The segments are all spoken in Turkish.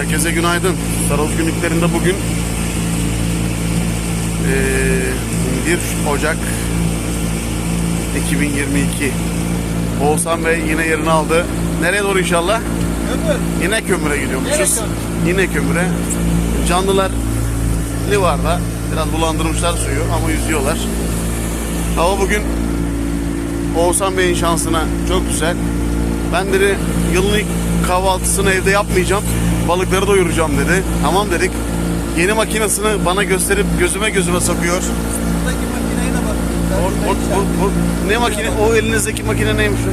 Herkese günaydın. Saros günlüklerinde bugün eee, 1 Ocak 2022. Oğuzhan Bey yine yerini aldı. Nereye doğru inşallah? Ömür. Yine kömüre gidiyormuşuz. Yine kömüre. Canlılar livarda. Biraz bulandırmışlar suyu ama yüzüyorlar. Hava bugün Oğuzhan Bey'in şansına çok güzel. Ben dedi yılın ilk kahvaltısını evde yapmayacağım. Balıkları doyuracağım dedi. Tamam dedik. Yeni makinesini bana gösterip gözüme gözüme sokuyor. Buradaki makineye de bak. O, o- o- o- ne makine? O elinizdeki makine neymiş o?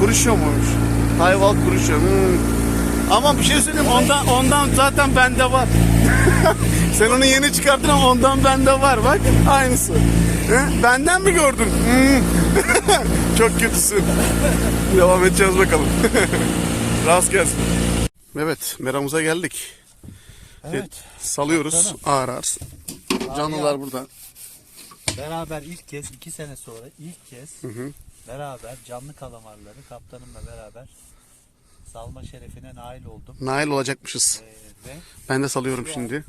Kuruşuyor muymuş? Hayval kuruşuyor. Hmm. Ama bir şey söyleyeyim ondan ondan zaten bende var. Sen onu yeni çıkarttın ama ondan bende var bak aynısı. He? Benden mi gördün? Hmm. Çok kötüsün. Devam edeceğiz bakalım. Rast gelsin. Evet, meramıza geldik. Evet. Salıyoruz ağır ağır. Canlılar burada. Beraber ilk kez iki sene sonra ilk kez beraber canlı kalamarları kaptanımla beraber salma şerefine nail oldum. Nail olacakmışız. Ee, ve Ben de salıyorum şimdi.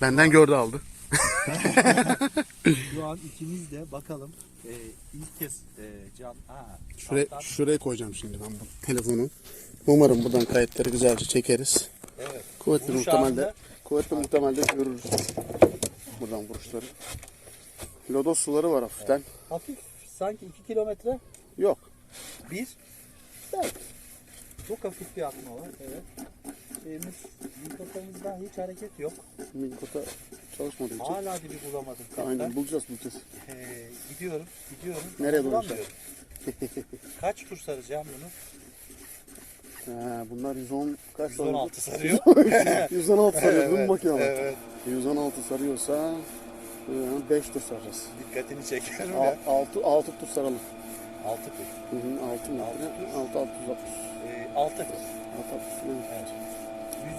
Benden gördü aldı. şu an ikimiz de bakalım e, ilk kez e, can... Ha, Şuraya, şuraya koyacağım şimdi ben bu telefonu. Umarım buradan kayıtları güzelce çekeriz. Evet. Kuvvetli Vuruş muhtemelde, anında- kuvvetli muhtemelde görürüz. Buradan vuruşları. Lodos suları var hafiften. Hafif sanki iki kilometre Yok. bir. Evet. Çok hafif bir atma var. Evet. Şeyimiz, mikrofonumuzda hiç hareket yok. Minkota çalışmadığı için. Hala dibi bulamadım kaptan. Aynen bulacağız bulacağız. Ee, gidiyorum, gidiyorum. Nereye Bulamıyorum. Kaç tur saracağım bunu? Ha, bunlar 110 kaç 116 sarıyor. 116 sarıyor mi Evet, makineler? evet. 116 sarıyorsa 5 tur saracağız. Dikkatini çekerim ya. 6 6 tur saralım. 6 tur. Hı hı, 6 metre. 6 660. Ee, 6. 6 60. Evet.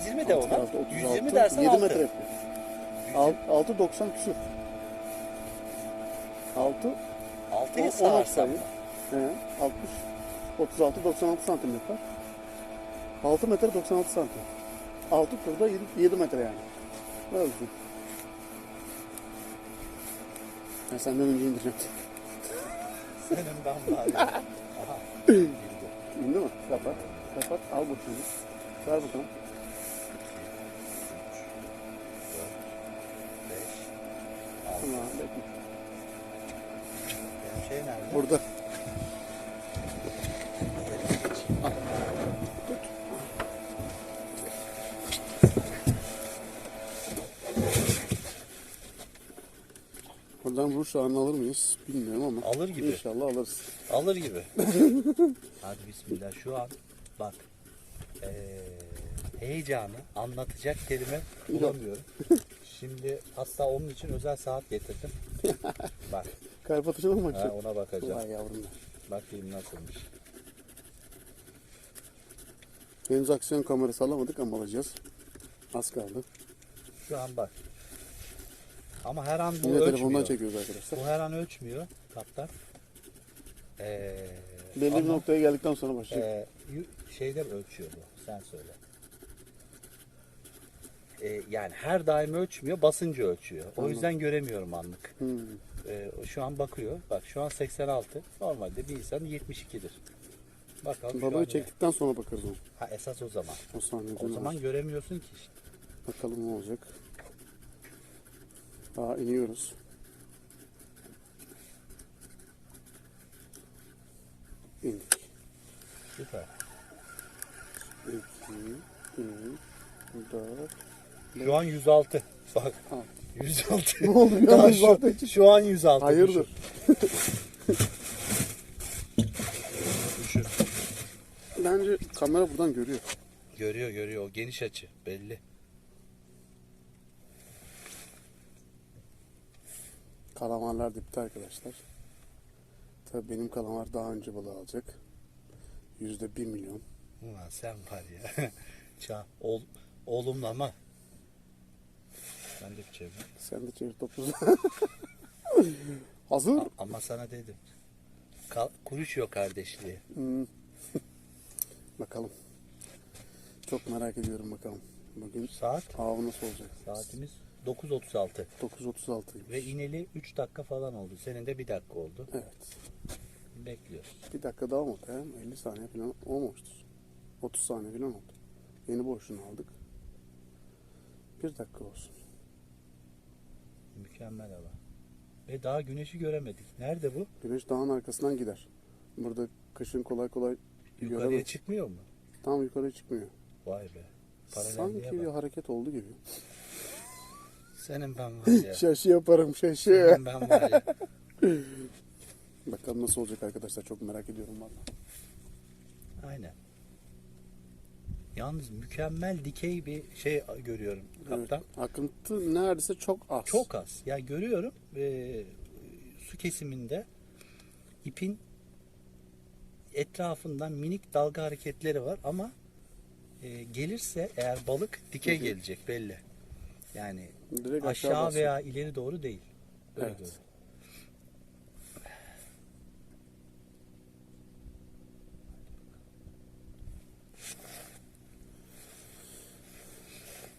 120 de ona. 36, 120 dersen 7 6. metre yapıyor. 6 90 küsür. 6 6'yı 16 sağarsam. sayı. He, 60 36 96 santim yapar. 6 metre 96 santim. 6 turda 7, 7 metre yani. Öyle düşün. Ben senden önce indireceğim. Senin ya. Aha. İndi mi? Kapat. Kapat. Al bakayım. Ver bakalım. 5. Tamam. Bekle. Şey nerede? Burada. Buradan vuruş ağını alır mıyız bilmiyorum ama. Alır gibi. İnşallah alırız. Alır gibi. Hadi bismillah şu an bak eee, heyecanı anlatacak kelime bulamıyorum. Şimdi hatta onun için özel saat getirdim. Bak Kalp atışına mı ha, bakacak? ona bakacağım. Vay yavrum. Bakayım nasılmış. Henüz aksiyon kamerası alamadık ama alacağız. Az kaldı. Şu an bak. Ama her an bu Yine telefondan ölçmüyor. çekiyoruz arkadaşlar. Bu her an ölçmüyor kaptan. Eee Belli bir ama, noktaya geldikten sonra başlayacak. eee, yu- şeyde ölçüyor bu. Sen söyle. Eee, yani her daim ölçmüyor, basıncı ölçüyor. O yüzden göremiyorum anlık. Hmm. Ee, şu an bakıyor. Bak şu an 86. Normalde bir insan 72'dir. Bakalım şu Babayı an- çektikten sonra bakarız ona. Ha esas o zaman. O saniye. O zaman göremiyorsun ki işte. Bakalım ne olacak. Aa iniyoruz. İndik. Süper. 2, 3, 4. Şu an 106. Bak. Ha. 106. Ne oldu ya? Daha 106 şu, şu an 106. Hayırdır? Bence kamera buradan görüyor. Görüyor görüyor. O geniş açı. Belli. Kalamarlar dipte arkadaşlar. Tabii benim kalamar daha önce balığı alacak. Yüzde bir milyon. Ulan sen var ya. Ça, ol, oğlumla ama. Ben de bir çevir. Sen de çevir topu. Hazır. Ama sana dedim. Kal, kuruş yok kardeşliği. Hmm. Bakalım. Çok merak ediyorum bakalım. Bugün Saat av nasıl olacak? saatimiz 9.36 9.36. ve ineli 3 dakika falan oldu. Senin de 1 dakika oldu. Evet. Bekliyoruz. Bir dakika daha olmadı ya. 50 saniye falan olmamıştır. 30 saniye falan oldu. Yeni boşluğunu aldık. Bir dakika olsun. Mükemmel hava. Ve daha güneşi göremedik. Nerede bu? Güneş dağın arkasından gider. Burada kışın kolay kolay Yukarıya göremez. çıkmıyor mu? Tam yukarı çıkmıyor. Vay be. Sanki Paralelliğe bir bak. hareket oldu gibi. Senin ben var ya. Şaşı yaparım şaşı. Senin ben var ya. Bakalım nasıl olacak arkadaşlar çok merak ediyorum valla. Aynen. Yalnız mükemmel dikey bir şey görüyorum kaptan. Evet, akıntı neredeyse çok az. Çok az. Ya görüyorum e, su kesiminde ipin etrafından minik dalga hareketleri var ama e, gelirse eğer balık dikey gelecek belli. Yani Direkt aşağı, aşağı veya ileri doğru değil. Öyle Evet. doğru.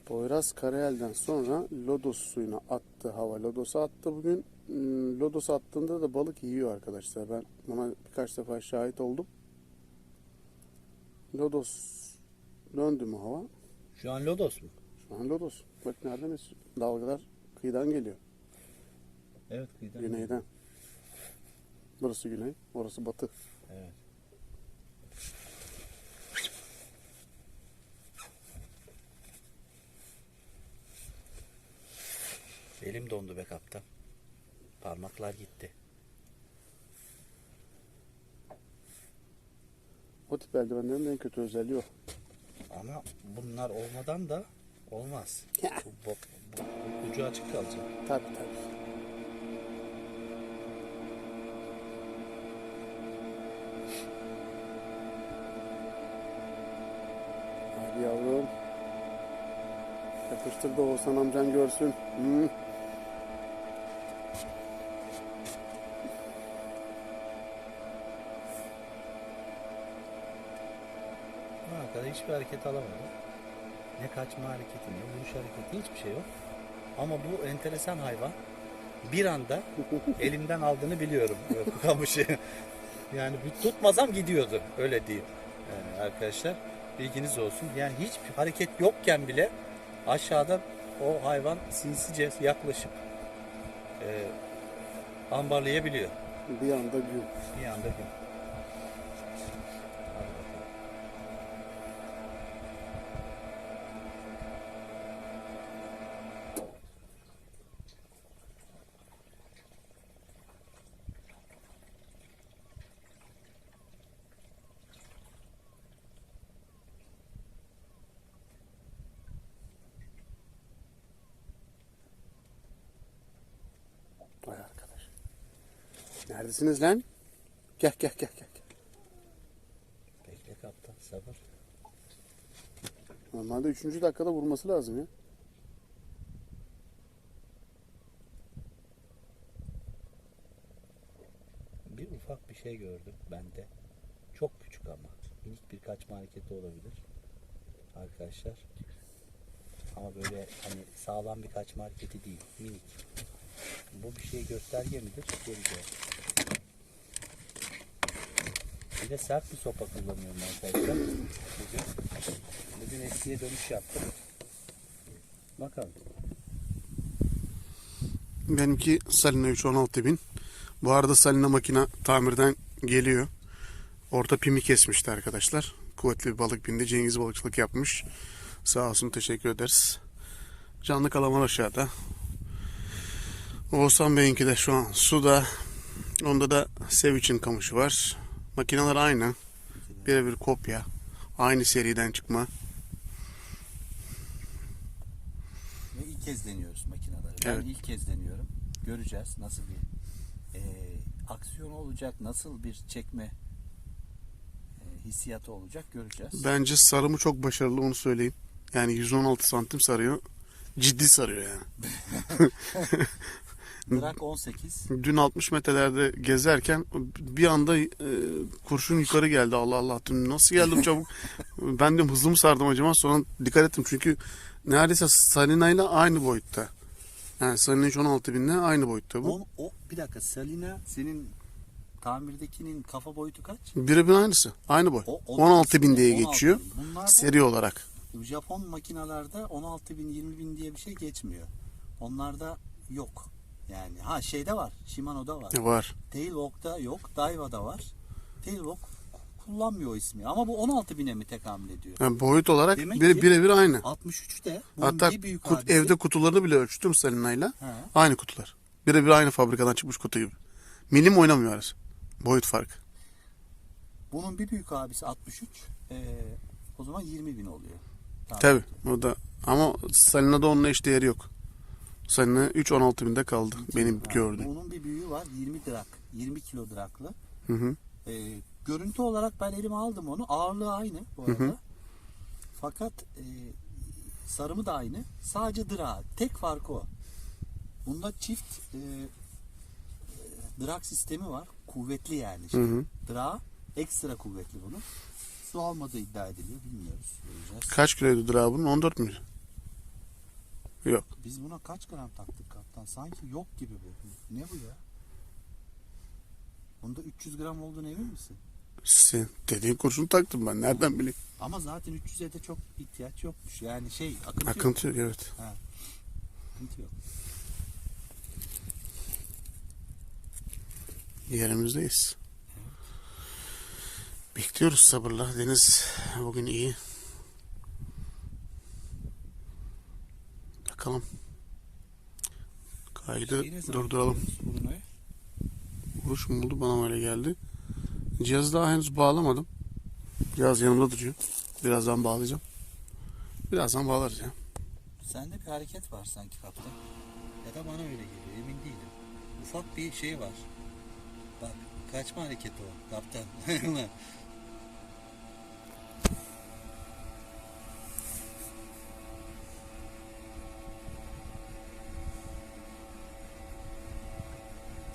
Poyraz Karayel'den sonra Lodos suyuna attı hava. Lodos'a attı bugün. Hmm, Lodos attığında da balık yiyor arkadaşlar. Ben buna birkaç defa şahit oldum. Lodos döndü mü hava? Şu an lodos mu? Şu an Lodos. Bak nereden esiyor? Dalgalar kıyıdan geliyor. Evet kıyıdan. Güneyden. Burası güney, orası batı. Evet. Elim dondu be kaptan. Parmaklar gitti. O tip eldivenlerin en kötü özelliği o. Ama bunlar olmadan da olmaz. bu, bu, bu ucu açık kalacak. Tabii tabii. Hadi yavrum. Yapıştır da Oğuzhan amcan görsün. Hı. Kadar hiçbir hareket alamadım. Ne kaçma hareketi ne vuruş hareketi hiçbir şey yok. Ama bu enteresan hayvan bir anda elimden aldığını biliyorum bu kamışı. Yani bir tutmasam gidiyordu öyle diyeyim yani arkadaşlar. Bilginiz olsun. Yani hiçbir hareket yokken bile aşağıda o hayvan sinsice yaklaşıp e, ambarlayabiliyor. Bir anda gün. Bir anda gün. Neredesiniz lan? Gel gel gel gel. Bekle kaptan sabır. Normalde 3. dakikada vurması lazım ya. Bir ufak bir şey gördüm bende. Çok küçük ama. Minik bir kaçma hareketi olabilir. Arkadaşlar. Ama böyle hani sağlam bir kaçma hareketi değil. Minik. Bu bir şey gösterge midir? Göreceğiz. Bir de sert bir sopa kullanıyorum arkadaşlar. Bugün, bugün eskiye dönüş yaptım. Bakalım. Benimki Salina 316 bin. Bu arada Salina makine tamirden geliyor. Orta pimi kesmişti arkadaşlar. Kuvvetli bir balık bindi. Cengiz balıkçılık yapmış. Sağ olsun teşekkür ederiz. Canlı kalaman aşağıda. Oğuzhan Bey'inki de şu an suda. Onda da Seviç'in kamışı var. Makineler aynı. Birebir kopya. Aynı seriden çıkma. Ve ilk kez deniyoruz makineleri. Ben Evet. ilk kez deniyorum. Göreceğiz nasıl bir e, aksiyon olacak, nasıl bir çekme e, hissiyatı olacak göreceğiz. Bence sarımı çok başarılı onu söyleyeyim. Yani 116 santim sarıyor. Ciddi sarıyor yani. Drak 18. Dün 60 metrelerde gezerken bir anda e, kurşun yukarı geldi. Allah Allah dedim, nasıl geldim çabuk. ben de hızlı mı sardım acaba? Sonra dikkat ettim çünkü neredeyse Salina ile aynı boyutta. Yani Salina 16 binle aynı boyutta bu. On, o bir dakika Salina senin tamirdekinin kafa boyutu kaç? Birebir aynısı. Aynı boy. O- o- 16 bin diye 16 geçiyor. Bunlar Seri olarak. Japon makinalarda 16 bin 20 bin diye bir şey geçmiyor. Onlarda yok. Yani ha şeyde var. Shimano'da var. Var. Tailwalk'ta yok. Daiva'da var. Tailwalk kullanmıyor o ismi. Ama bu 16 bine mi tekamül ediyor? Yani boyut olarak Demek bire, birebir aynı. 63'te bunun Hatta büyük kut- abisi. evde kutularını bile ölçtüm Salina'yla. Ha. Aynı kutular. Birebir aynı fabrikadan çıkmış kutu gibi. Milim oynamıyor arası. Boyut farkı. Bunun bir büyük abisi 63. Ee, o zaman 20 bin oluyor. Tamam. Tabi o da ama Salina'da onunla eş değeri yok. Salina 3-16 binde kaldı benim Ha, gördüğüm. Bunun bir büyüğü var 20 drak. 20 kilo draklı. Hı hı. Ee, görüntü olarak ben elime aldım onu. Ağırlığı aynı bu arada. Fakat e, sarımı da aynı. Sadece drak. Tek farkı o. Bunda çift e, drak sistemi var. Kuvvetli yani. Şey. Hı hı. Drak ekstra kuvvetli bunun. Su almadığı iddia ediliyor. Bilmiyoruz. Göreceğiz. Kaç kiloydu Dra bunun? 14 mü? Yok. Biz buna kaç gram taktık kaptan? Sanki yok gibi bu. Ne bu ya? Bunda 300 gram olduğunu emin misin? Sen dediğin kurşun taktım ben. Nereden bileyim? Ama zaten 300'e de çok ihtiyaç yokmuş. Yani şey akıntı, yok. Akıntı yok evet. Akıntı yok. Yerimizdeyiz. Bekliyoruz sabırla. Deniz bugün iyi. Bakalım. Kaydı durduralım. Vuruş mu buldu bana öyle geldi. Cihazı daha henüz bağlamadım. Cihaz yanımda duruyor. Birazdan bağlayacağım. Birazdan bağlarız ya. Sende bir hareket var sanki kaptan. Ya da bana öyle geliyor emin değilim. Ufak bir şey var. Bak kaçma hareketi o kaptan.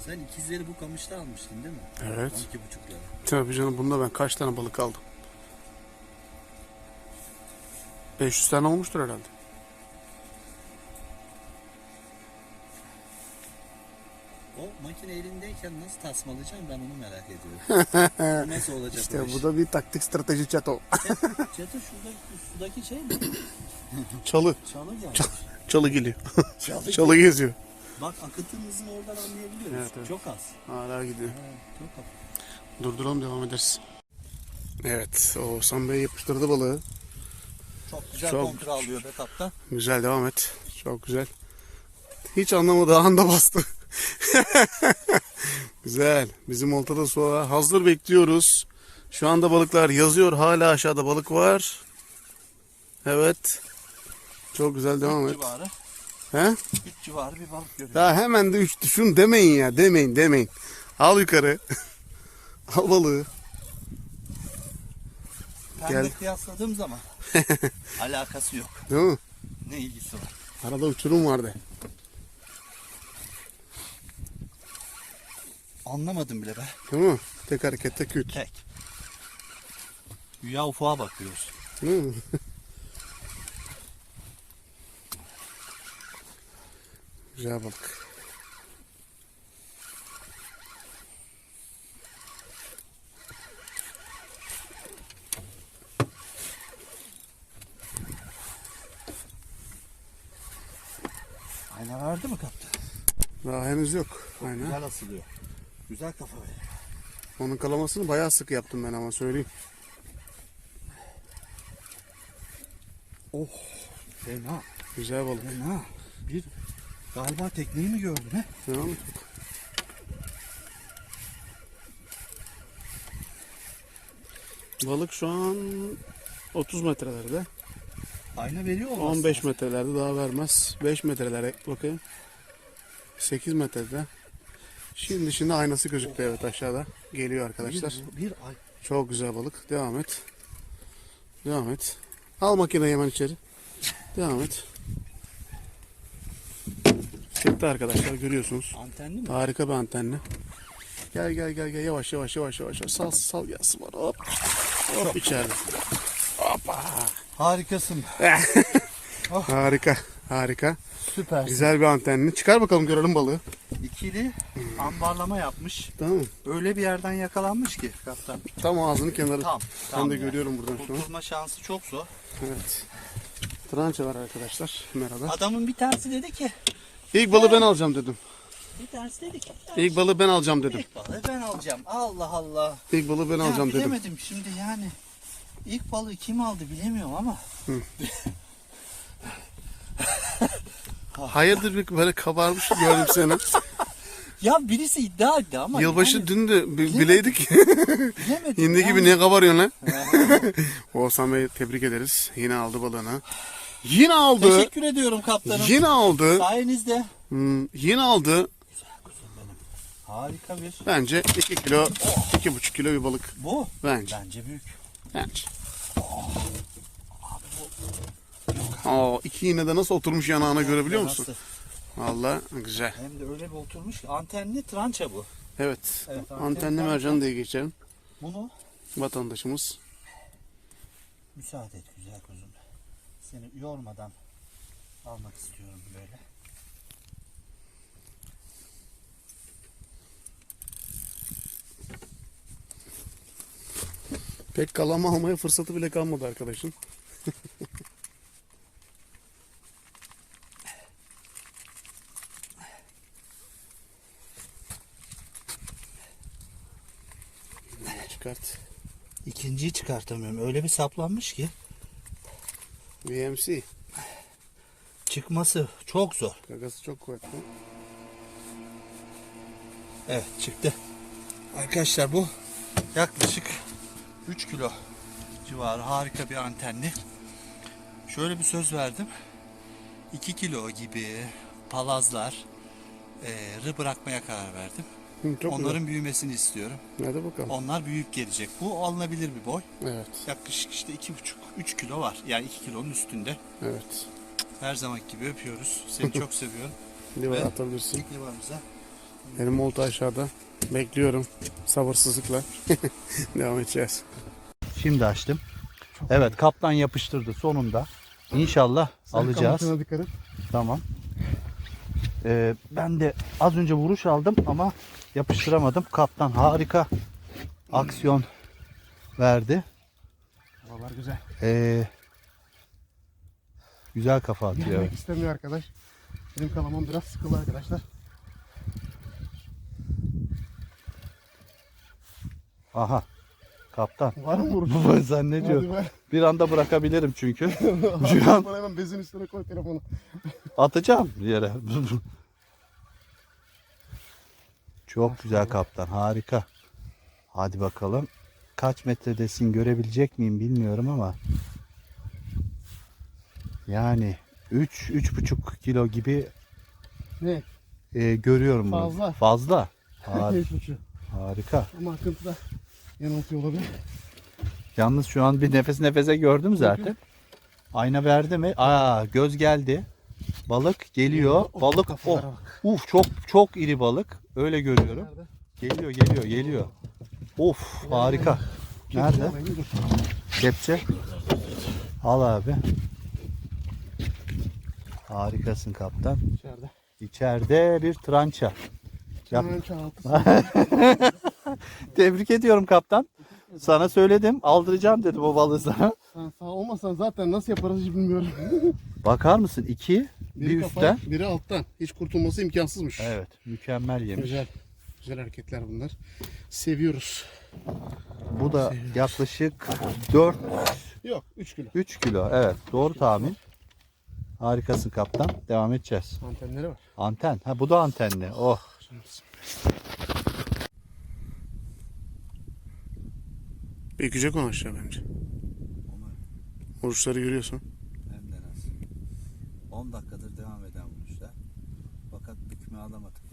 Sen ikizleri bu kamışta almıştın değil mi? Evet. 12,5 lira. Tabii canım bunda ben kaç tane balık aldım? 500 tane olmuştur herhalde. O makine elindeyken nasıl tasmalayacağım ben onu merak ediyorum. nasıl olacak İşte bu da bir taktik strateji çato. Çatı şurada sudaki şey mi? Çalı. Çalı gelmiş. Çalı geliyor. Çalı. Çalı geziyor. Bak akıtın hızını oradan anlayabiliyoruz. Evet, evet. Çok az. Hala gidiyor. Evet, çok az. Durduralım devam ederiz. Evet Oğuzhan Bey yapıştırdı balığı. Çok güzel Çok- kontra alıyor be kaptan. Güzel devam et. Çok güzel. Hiç anlamadığı anda bastı. güzel. Bizim oltada su var. Hazır bekliyoruz. Şu anda balıklar yazıyor. Hala aşağıda balık var. Evet. Çok güzel devam et. civarı. He? 3 civarı bir balık görüyorum. Daha hemen de 3 şunu demeyin ya. Demeyin demeyin. Al yukarı. Al balığı. Pembe gel. kıyasladığım zaman alakası yok. Değil mi? Ne ilgisi var? Arada uçurum vardı. Anlamadım bile be. Değil mi? Tek harekette küt. Tek. Güya ufağa bakıyoruz. Değil mi? Güzel balık. Ayna verdi mi kaptan? Daha henüz yok. Aynen. Güzel asılıyor. Güzel kafa veriyor. Onun kalamasını bayağı sıkı yaptım ben ama söyleyeyim. Oh fena Güzel balık. fena. Bir galiba tekneyi mi gördün he? Et. Balık şu an 30 metrelerde. Ayna veriyor olmaz. 15 metrelerde daha vermez. 5 metrelere bakayım. 8 metrede. Şimdi şimdi aynası gözüktü evet aşağıda. Geliyor arkadaşlar. Bir, bir ay. Çok güzel balık. Devam et. Devam et. Al makineyi hemen içeri. Devam et. Çıktı arkadaşlar görüyorsunuz. Antenli mi? Harika bir antenli. Gel gel gel gel yavaş yavaş yavaş yavaş. Sal sal gelsin bana hop. Hop içeride. Hoppa. Harikasın. Harika harika. Süper. Güzel bir antenli. Çıkar bakalım görelim balığı. İkili ambarlama yapmış. Tamam? Öyle bir yerden yakalanmış ki kaptan. Tam ağzının kenarı. Tam. Ben tam de yani. görüyorum buradan şu an. Kurtulma şansı çok zor. Evet. Trança var arkadaşlar. Merhaba. Adamın bir tanesi dedi ki, İlk balığı ben alacağım dedim. bir tanesi dedi ki, İlk balığı ben alacağım dedim. ilk balığı ben alacağım. Allah Allah. İlk balığı ben Ya alacağım dedim. bilemedim şimdi yani. İlk balığı kim aldı bilemiyorum ama. Hayırdır bir böyle kabarmış gördüm seni. Ya birisi iddia etti ama. Yılbaşı yani dün de bi- bileydik. bilemedim. Hindi yani. gibi niye kabarıyorsun lan? Oğuzhan Bey tebrik ederiz. Yine aldı balığını. Yine aldı. Teşekkür ediyorum kaptanım. Yine aldı. Sayenizde. Hmm, yine aldı. Harika bir. Bence 2 kilo, 2,5 kilo bir balık. Bu. Bence. Bence büyük. Bence. Aa, iki iğne de nasıl oturmuş yanağına görebiliyor musun? Nasıl? Vallahi güzel. Hem de öyle bir oturmuş ki antenli trança bu. Evet. Evet, anten- Antenli mercan diye geçelim. Bunu Vatandaşımız. müsaade et güzel kuzum. Seni yormadan almak istiyorum böyle. Pek kalama almaya fırsatı bile kalmadı arkadaşın. Çıkart. İkinciyi çıkartamıyorum. Öyle bir saplanmış ki VMC. çıkması çok zor. Gagası çok kuvvetli. Evet çıktı. Arkadaşlar bu yaklaşık 3 kilo civarı harika bir antenli. Şöyle bir söz verdim. 2 kilo gibi palazlar e, bırakmaya karar verdim. Hı, çok Onların büyümesini istiyorum. güzel. Hadi bakalım. Onlar büyük gelecek. Bu alınabilir bir boy. Evet. Yaklaşık işte 2,5-3 kilo var. Yani 2 kilonun üstünde. Evet. Her zaman gibi öpüyoruz. Seni çok seviyorum. Liver Ve- atabilirsin. Livarımıza Benim olta aşağıda. Bekliyorum. Sabırsızlıkla. Devam edeceğiz. Şimdi açtım. Evet kaptan yapıştırdı sonunda. İnşallah alacağız. dikkat et. Tamam. Ee, ben de az önce vuruş aldım ama yapıştıramadım. Kaptan harika aksiyon verdi. Havalar güzel. Ee, güzel kafa atıyor. Gelmek istemiyor arkadaş. Benim kalamam biraz sıkılı arkadaşlar. Aha. Kaptan. Var mı vuruş? Bu zannediyor. Hadi be. Bir anda bırakabilirim çünkü. Şu an Bana hemen bezin üstüne koy telefonu. atacağım yere. Çok güzel kaptan. Harika. Hadi bakalım. Kaç metredesin görebilecek miyim bilmiyorum ama. Yani 3 3,5 kilo gibi Ne? e, görüyorum bunu. Fazla. Fazla. Har- Beş buçuk. harika. Ama akıntıda yanıltıyor olabilir. Yalnız şu an bir nefes nefese gördüm zaten. Ayna verdi mi? Aa göz geldi. Balık geliyor. Balık oh. kafalara bak. Uf çok çok iri balık. Öyle görüyorum. Geliyor geliyor geliyor. Of harika. Nerede? Kepçe. Al abi. Harikasın kaptan. İçeride. İçeride bir trança. Çaltı. Tebrik ediyorum kaptan. Sana söyledim. Aldıracağım dedim o balığı sana. Sen sağ olmasan zaten nasıl yaparız hiç bilmiyorum. Bakar mısın? İki. Biri bir kafa, üstten. biri alttan. Hiç kurtulması imkansızmış. Evet. Mükemmel yemiş. Güzel. Güzel hareketler bunlar. Seviyoruz. Bu da yaklaşık 4 Yok 3 kilo. 3 kilo. Evet. Doğru tahmin. Harikasın kaptan. Devam edeceğiz. Antenleri var. Anten. Ha bu da antenli. Oh. Bekecek onu aşağı bence. Vuruşları görüyorsun. Hem de nasıl. 10 dakikadır devam eden vuruşlar. Fakat bükme alamadık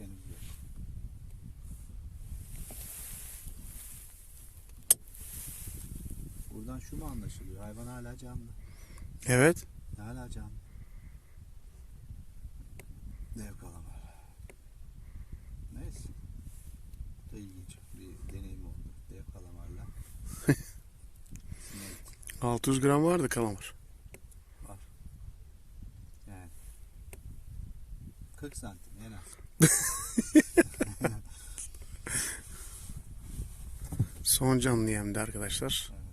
Buradan şu mu anlaşılıyor? Hayvan hala canlı. Evet. Hala canlı. Dev kalamar. Neyse. Bu da ilginç bir deneyim oldu. Dev kalamarla. 600 gram vardı kalamar. Var. Yani. 40 santim en az. Son canlı yemdi arkadaşlar. Evet.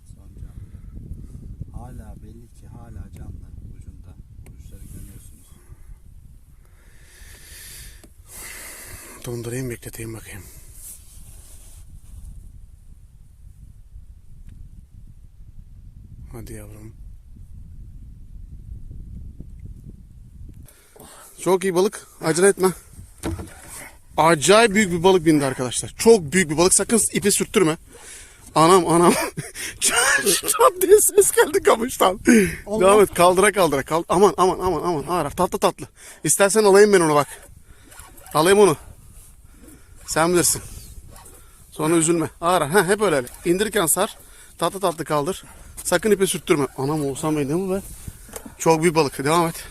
Dondurayım bekleteyim bakayım. Hadi yavrum. Çok iyi balık. Acele etme. Acayip büyük bir balık bindi arkadaşlar. Çok büyük bir balık. Sakın ipi sürttürme. Anam anam. Çat diye ses geldi kamıştan. Devam et kaldıra kaldıra. Kal aman aman aman aman. Ağır tatlı tatlı. İstersen alayım ben onu bak. Alayım onu. Sen bilirsin. Sonra üzülme. Ağır. Ha, hep öyle. İndirirken sar. Tatlı tatlı kaldır. Sakın ipe sürttürme. Anam Oğuzhan Bey ne bu be? Çok büyük balık. Devam et.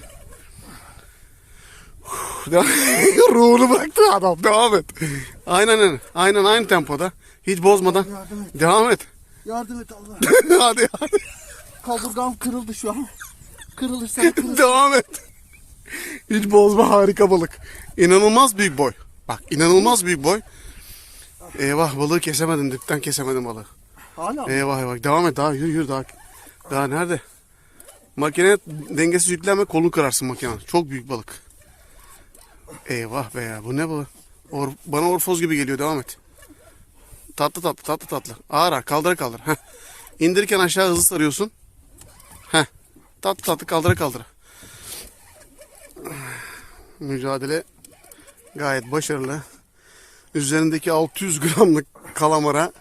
Ruhunu bıraktı adam. Devam et. Aynen aynen. Aynen aynı tempoda. Hiç bozmadan. Yardım et. Devam et. Yardım et Allah. hadi hadi. Kaburgam kırıldı şu an. Kırılırsa kırılır. Devam et. Hiç bozma harika balık. İnanılmaz büyük boy. Bak inanılmaz büyük boy. Eyvah balığı kesemedim dipten kesemedim balığı. Hala mı? Eyvah eyvah devam et daha yürü yürü daha. Daha nerede? Makine dengesiz yüklenme kolunu kırarsın makine. Çok büyük balık. Eyvah be ya bu ne bu? Or, bana orfoz gibi geliyor devam et. Tatlı tatlı tatlı tatlı. Ağır ağır kaldıra kaldır. Heh. İndirirken aşağı hızlı sarıyorsun. Heh. Tatlı tatlı kaldıra kaldıra. Mücadele gayet başarılı. Üzerindeki 600 gramlık kalamara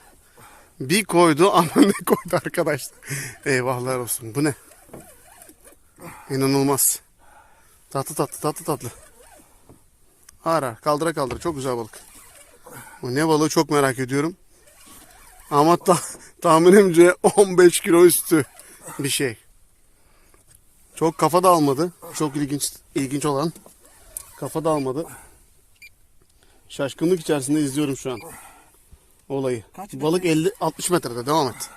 bir koydu ama ne koydu arkadaşlar. Eyvahlar olsun. Bu ne? İnanılmaz. Tatlı tatlı tatlı tatlı. Ağır kaldıra kaldıra çok güzel balık. Bu ne balığı çok merak ediyorum. Ama ta tahminimce 15 kilo üstü bir şey. Çok kafa da almadı. Çok ilginç ilginç olan. Kafa da almadı. Şaşkınlık içerisinde izliyorum şu an olayı. Kaç Balık 50 60 metrede devam et.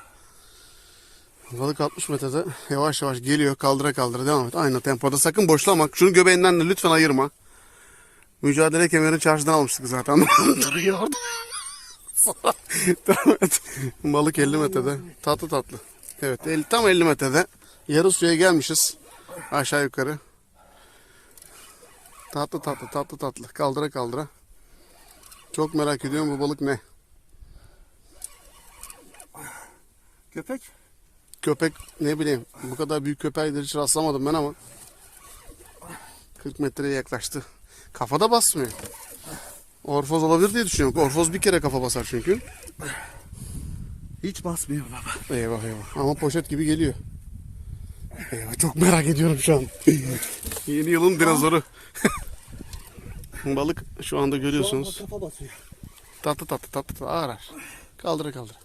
Balık 60 metrede yavaş yavaş geliyor kaldıra kaldıra devam et. Aynı tempoda sakın boşlama. Şunu göbeğinden de lütfen ayırma. Mücadele kemerini çarşıdan almıştık zaten. Duruyor orada. Balık 50 metrede. Tatlı tatlı. Evet 50, tam 50 metrede. Yarı suya gelmişiz. Aşağı yukarı. Tatlı tatlı tatlı tatlı. Kaldıra kaldıra. Çok merak ediyorum bu balık ne? Köpek. Köpek ne bileyim bu kadar büyük köpeğe hiç rastlamadım ben ama 40 metreye yaklaştı. Kafada basmıyor. Orfoz olabilir diye düşünüyorum. Orfoz bir kere kafa basar çünkü. Hiç basmıyor baba. Eyvah eyvah. Ama poşet gibi geliyor. Eyvah çok merak ediyorum şu an. Yeni yılın dinozoru. Balık şu anda görüyorsunuz. Kafa basıyor. Tatlı tatlı tatlı tatlı ağır ağır. Kaldıra kaldıra.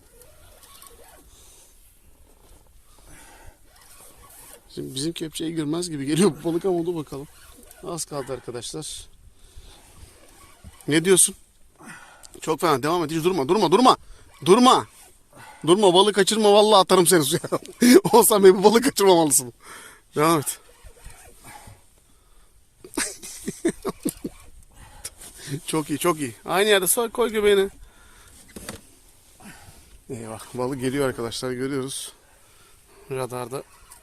Şimdi bizim kepçeye girmez gibi geliyor bu balık ama dur bakalım. Az kaldı arkadaşlar. Ne diyorsun? Çok fena devam et hiç durma durma durma. Durma. Durma balık kaçırma vallahi atarım seni suya. Olsam bir balık kaçırmamalısın. Devam et. Çok iyi çok iyi. Aynı yerde sor koy göbeğini. Eyvah balık geliyor arkadaşlar görüyoruz. Radarda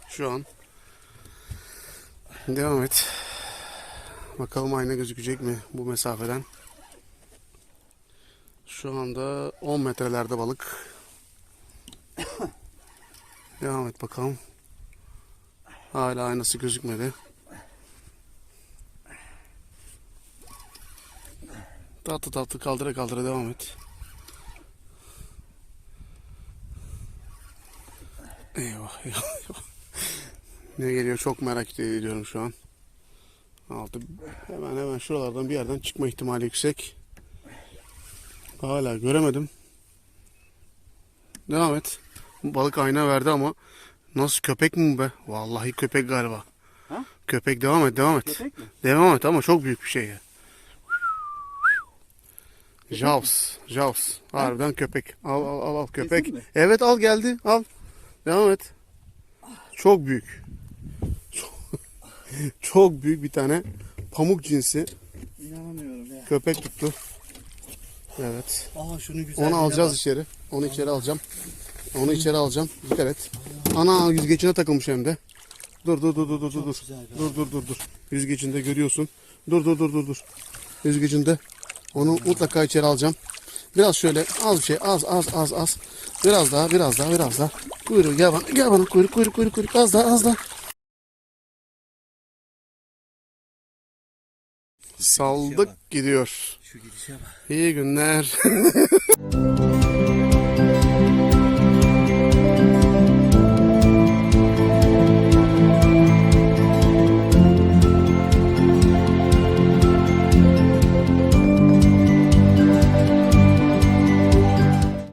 şu an. Devam et. Bakalım ayna gözükecek mi bu mesafeden. Şu anda 10 metrelerde balık. Devam et bakalım. Hala aynası gözükmedi. Tatlı tatlı kaldıra kaldıra devam et. Eyvah eyvah. ne geliyor çok merak ediyorum şu an. Altı hemen hemen şuralardan bir yerden çıkma ihtimali yüksek. Hala göremedim. Devam et. Balık ayna verdi ama nasıl köpek mi be? Vallahi köpek galiba. Ha? Köpek devam et devam et. Köpek mi? Devam et ama çok büyük bir şey ya. Jaws. Jaws. Harbiden köpek. Al al al al köpek. mi? Evet al geldi. Al. Devam et. Çok büyük. Çok, çok büyük bir tane pamuk cinsi İnanamıyorum ya. köpek tuttu. Evet. Aa şunu güzel. Onu alacağız içeri. Onu içeri alacağım. Onu içeri alacağım. Dikkat et. Ana yüzgecine takılmış hem de. Dur dur dur dur dur dur. güzel be. Dur dur dur dur. Yüzgecinde görüyorsun. Dur dur dur dur dur. Yüzgecinde. Onu mutlaka içeri alacağım. Biraz şöyle az bir şey az az az az. Biraz daha biraz daha biraz daha. Kuyruk gel bana gel bana kuyruk kuyruk kuyruk kuyruk az daha az daha. Saldık gidiyor. İyi günler.